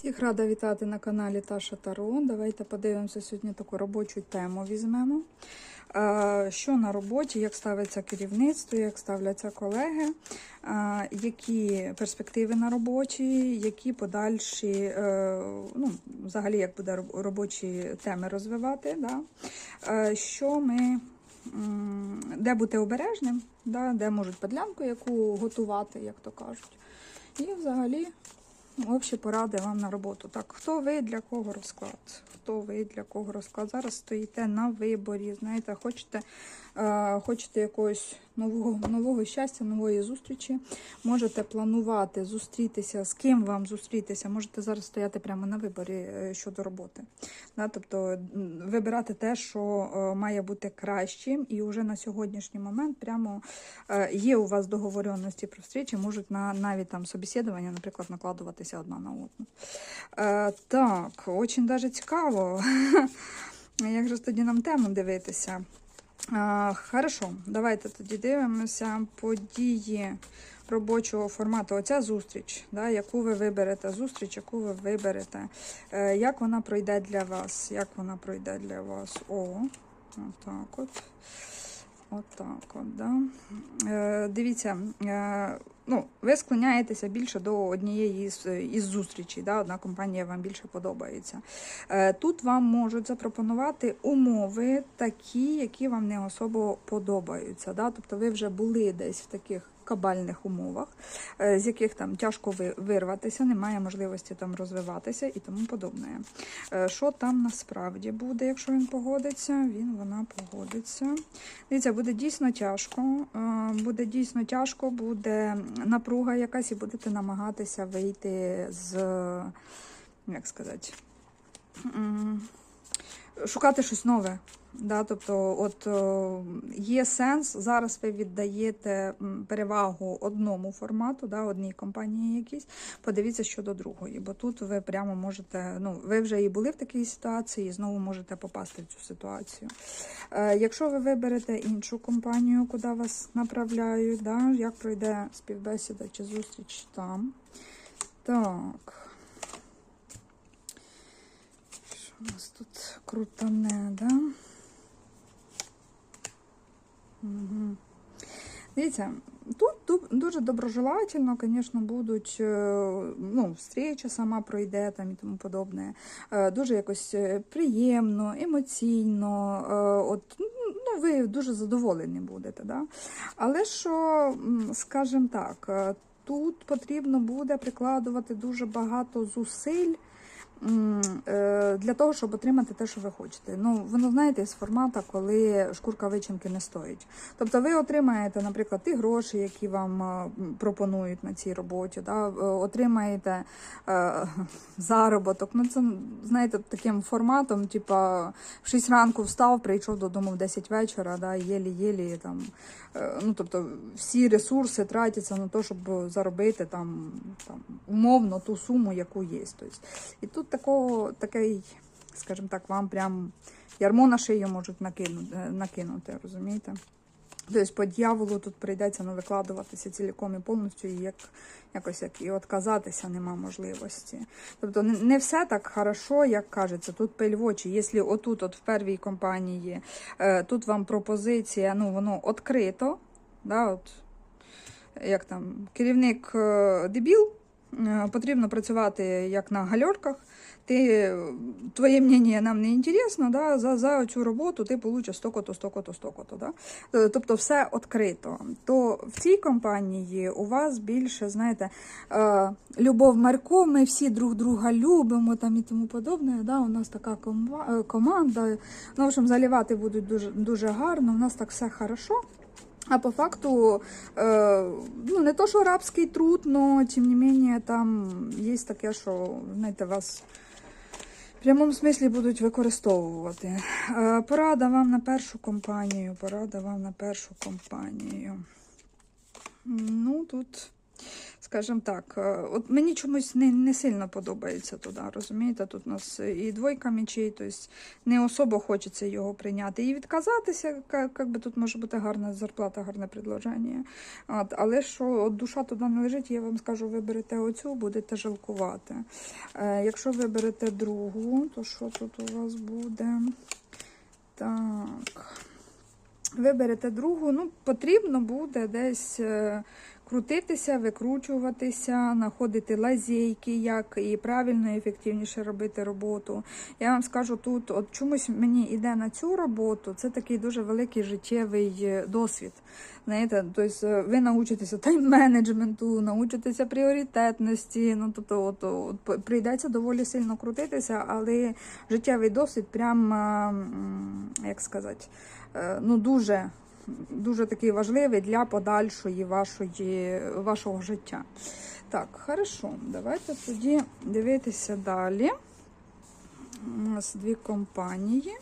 Всіх рада вітати на каналі Таша Таро. Давайте подивимося сьогодні таку робочу тему візьмемо. Що на роботі, як ставиться керівництво, як ставляться колеги, які перспективи на роботі, які подальші, е, ну, взагалі, як буде робочі теми розвивати. Да? Що ми, де бути обережним, да? де можуть подлянку яку готувати, як то кажуть. І взагалі Общі поради вам на роботу. Так, хто ви для кого розклад? Хто ви для кого розклад? Зараз стоїте на виборі. Знаєте, хочете, хочете якогось нового, нового щастя, нової зустрічі. Можете планувати зустрітися, з ким вам зустрітися. Можете зараз стояти прямо на виборі е, щодо роботи. Тобто вибирати те, що е, має бути кращим, і вже на сьогоднішній момент прямо е, є у вас договоренності про зустрічі, можуть на навіть там собеседування, наприклад, накладуватися одна на одну. Е, так, даже цікаво. Як же тоді нам тему дивитися? Е, хорошо, давайте тоді дивимося події робочого формату. Оця зустріч, да, яку ви виберете, зустріч, яку ви виберете, е, як вона пройде для вас? Як вона пройде для вас? О, отак от. Отак от, да. Е, дивіться, е, ну, ви склоняєтеся більше до однієї із, із зустрічей, да, одна компанія вам більше подобається. Е, тут вам можуть запропонувати умови такі, які вам не особо подобаються. Да? Тобто ви вже були десь в таких кабальних умовах, е, з яких там тяжко вирватися, немає можливості там розвиватися і тому подобне. Е, Що там насправді буде, якщо він погодиться? Він вона погодиться. Дивіться, буде дійсно тяжко. е, Буде дійсно тяжко, буде напруга якась, і будете намагатися вийти з, як сказати, шукати щось нове. Да, тобто, от є сенс, зараз ви віддаєте перевагу одному формату, да, одній компанії якійсь. Подивіться щодо другої, бо тут ви прямо можете, ну, ви вже і були в такій ситуації, і знову можете попасти в цю ситуацію. Е, якщо ви виберете іншу компанію, куди вас направляють, да, як пройде співбесіда чи зустріч там. Так. Що у нас тут крутане, да? Дивіться, тут ду- дуже доброжелательно, звісно, будуть, е, ну, встреча сама пройде там і тому подобне. Е, Дуже якось е, приємно, емоційно. От, ну, ви дуже задоволені будете. Да? Але що, скажімо так, е, тут потрібно буде прикладувати дуже багато зусиль. Е, Для того, щоб отримати те, що ви хочете. Ну, воно знаєте, з формату, коли шкурка вичинки не стоїть. Тобто ви отримаєте, наприклад, ті гроші, які вам е, пропонують на цій роботі, да? е, отримаєте е, заробіток. Ну, це, знаєте, таким форматом, типа в 6 ранку встав, прийшов додому в 10 вечора, да, єлі-єлі там. е, Ну, тобто всі ресурси тратяться на те, щоб заробити там, там умовно ту суму, яку є. Тобто, і тут такого, такий, скажімо так, вам прям ярмо на шию можуть накинути, накинути розумієте? Тобто по дьяволу тут прийдеться ну, викладуватися ціліком і повністю, і як, якось як і отказатися нема можливості. Тобто не, все так хорошо, як кажеться. Тут пиль в очі. Якщо отут, от в первій компанії, е, тут вам пропозиція, ну воно відкрито, да, от, як там, керівник е, дебіл, е, потрібно працювати як на гальорках. Ти, твоє мнення нам не інтересно, да, за, за цю роботу ти получиш столько-то, столько-то, столько-то. Да? Е, Тобто все відкрито. То в цій компанії у вас більше, знаєте, е, любов Марко, ми всі друг друга любимо там і тому подобне. Да? У нас така е, команда. Ну, в общем, заливати будуть дуже, дуже гарно, у нас так все хорошо. А по факту, е, ну не то, що рабський труд, но тим не менее там є таке, що знаєте, вас в прямому смислі будуть використовувати. Е, порада вам на першу компанію. Порада вам на першу компанію. Ну, тут, скажімо так, е, от мені чомусь не, не сильно подобається туди, розумієте? Тут у нас і двойка мечей, тобто не особо хочеться його прийняти. І відказатися, як, як би тут може бути гарна зарплата, гарне предложення. От, але що от душа туди не лежить, я вам скажу, виберете оцю, будете жалкувати. Е, якщо виберете другу, то що тут у вас буде? Так. Виберете другу, ну, потрібно буде десь е, крутитися, викручуватися, знаходити лазейки, як і правильно і ефективніше робити роботу. Я вам скажу тут, от чомусь мені йде на цю роботу, це такий дуже великий життєвий е, досвід. Знаєте, тобто е, ви научитеся тайм-менеджменту, научитеся пріоритетності. Ну тобто, от, от прийдеться доволі сильно крутитися, але життєвий досвід, прям е, як сказати, е, ну дуже. Дуже такий важливий для подальшої вашої, вашого життя. Так, хорошо, давайте тоді дивитися далі. У нас дві компанії.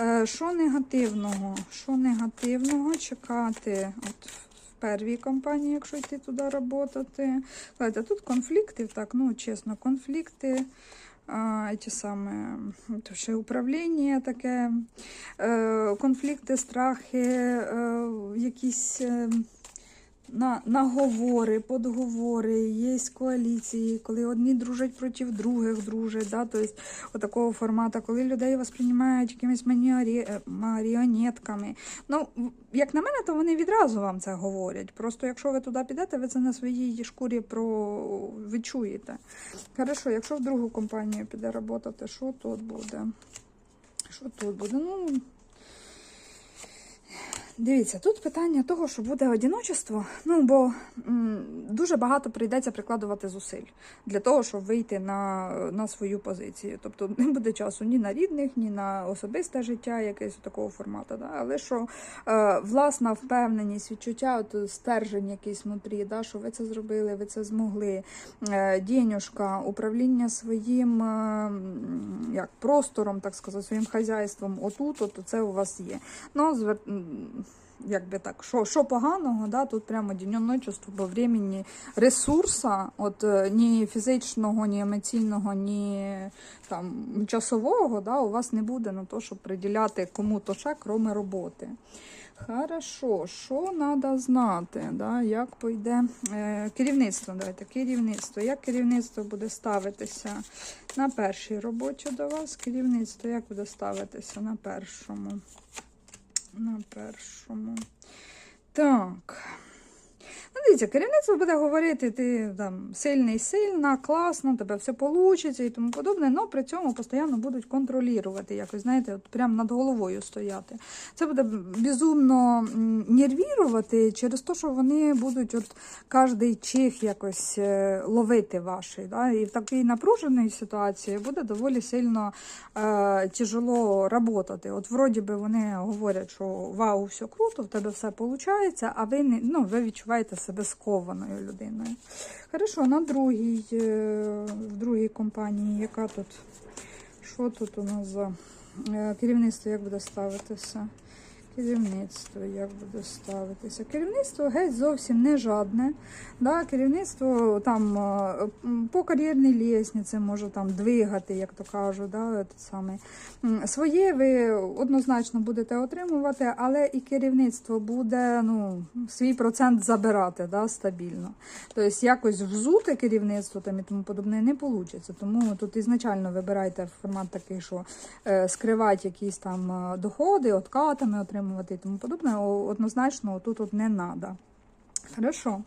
Е, Що негативного? Що негативного чекати от первій компанії, якщо йти туди працювати? Тут конфлікти, так, ну чесно, конфлікти. А, ті саме то ще управління таке, е, конфлікти, страхи, е, якісь е, на, наговори, подговори, є коаліції, коли одні дружать проти других дружать. Да? Тобто, отакого формату, коли людей восприймають якимись маніорі... е, маріонетками. Ну, як на мене, то вони відразу вам це говорять. Просто якщо ви туди підете, ви це на своїй шкурі про... відчуєте. Хорошо, якщо в другу компанію піде працювати, що тут буде? Що тут буде? Ну, Дивіться, тут питання того, що буде одіночество, ну бо м, дуже багато прийдеться прикладувати зусиль для того, щоб вийти на, на свою позицію. Тобто не буде часу ні на рідних, ні на особисте життя, якесь такого формату. Да? Але що е, власна впевненість, відчуття, от стержень якийсь внутрі, да? що ви це зробили, ви це змогли. Е, дєнюшка, управління своїм е, як простором, так сказати, своїм хазяйством, отут, от це у вас є. Ну, звер... Якби так, що, що поганого, да, тут прямо діньоночество по времени ресурса, от е, ні фізичного, ні емоційного, ні там часового, да, у вас не буде на те, щоб приділяти кому-то ще, крім роботи. Хорошо, що треба знати, да, як пойде е, керівництво. Давайте керівництво. Як керівництво буде ставитися на першій роботі до вас? Керівництво як буде ставитися на першому? На першому. Так. Ну, дивіться, керівництво буде говорити, ти там сильний, сильна, класно, тебе все вийде і тому подобне, але при цьому постійно будуть контролювати, якось, знаєте, от прямо над головою стояти. Це буде безумно нервірувати через те, що вони будуть от кожний чих якось е, ловити ваші. Да? І в такій напруженій ситуації буде доволі сильно е, тяжело працювати. От вроді би вони говорять, що вау, все круто, в тебе все виходить, а ви не ну, ви відчуваєте себе скованою людиною. Хорошо, на другій, е, в другій компанії, яка тут, що тут у нас за е, керівництво, як буде ставитися? Керівництво, як буде ставитися? Керівництво геть зовсім не жадне. Да, керівництво там е, по кар'єрній лісниці може там двигати, як то кажуть. Да, саме. Своє ви однозначно будете отримувати, але і керівництво буде ну, свій процент забирати да, стабільно. Тобто якось взути керівництво там і тому подобне не вийде. Тому тут ізначально вибирайте формат такий, що е, скривати якісь там е, доходи, откатами отримувати і тому подобне. Однозначно тут от не треба. Хорошо.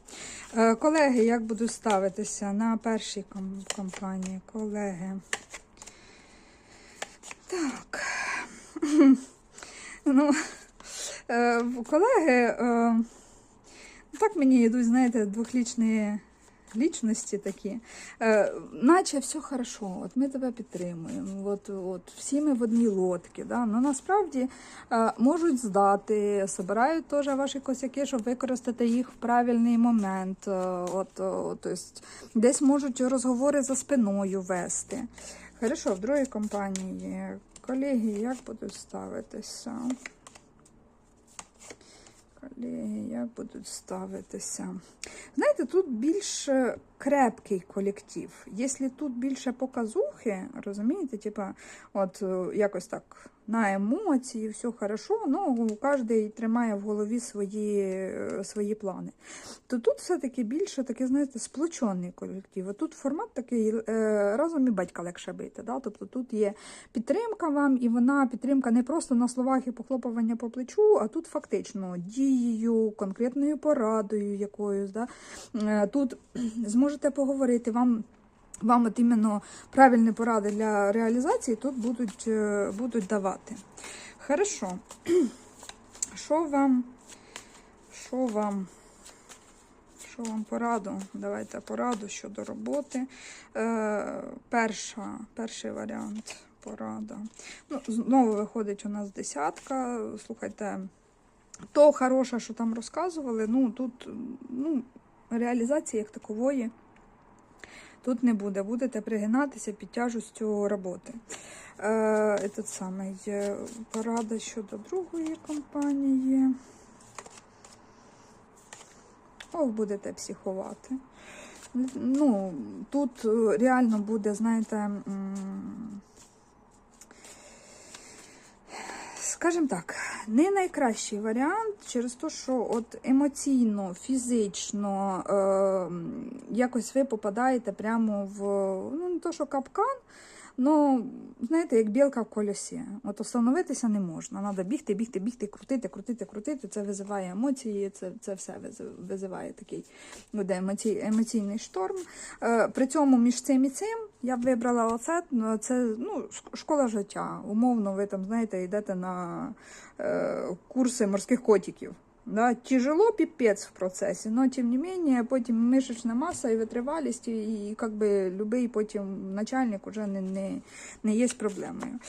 Е, Колеги, як буду ставитися на першій ком- компанії? Колеги. Так. Ну, е, колеги, е, так мені йдуть, знаєте, двохлічні лічності такі. Е, наче все хорошо, от ми тебе підтримуємо, от, от, всі ми в одній лодці. Да? Ну, насправді е, можуть здати, збирають теж ваші косяки, щоб використати їх в правильний момент. Е, от, о, то есть, десь можуть розговори за спиною вести. Хорошо, в другій компанії. Колеги, як будуть ставитися? Колеги, як будуть ставитися? Знаєте, тут більш крепкий колектив. Якщо тут більше показухи, розумієте, типа, от е, якось так на емоції, все хорошо, ну кожен тримає в голові свої, е, свої плани. То тут все-таки більше такий, знаєте, сплочений колектив. Тут формат такий е, разом і батька легше бити. Да? Тобто тут є підтримка вам, і вона підтримка не просто на словах і похлопування по плечу, а тут фактично дією, конкретною порадою якоюсь. Да? Е, Тут зможете поговорити вам. Вам от іменно правильні поради для реалізації тут будуть, е, будуть давати. Хорошо. Що вам? Що вам? Що вам пораду? Давайте пораду щодо роботи. Е, перша, перший варіант порада. Ну, знову виходить у нас десятка. Слухайте, то хороше, що там розказували, ну тут ну, реалізації як такової тут не буде. Будете пригинатися під тяжестю роботи. Е, этот самий е, порада щодо другої компанії. Ох, будете психувати. Ну, тут е, реально буде, знаєте, скажімо так, не найкращий варіант через те, що от емоційно, фізично е, якось ви попадаєте прямо в ну, не то, що капкан, Ну, знаєте, як білка в колесі. От остановитися не можна. Треба бігти, бігти, бігти, крутити, крутити, крутити. Це визиває емоції, це, це все виз- визиває такий буде емоцій, емоційний шторм. Е, при цьому між цим і цим я б вибрала оце. ну, Це ну, школа життя. Умовно, ви там, знаєте, йдете на е, курси морських котиків. Да, тяжело пипец в процесі, но тим не менее, потім мишечна маса і витривалість, і, і как би любий потім начальник уже не, не, не є проблемою.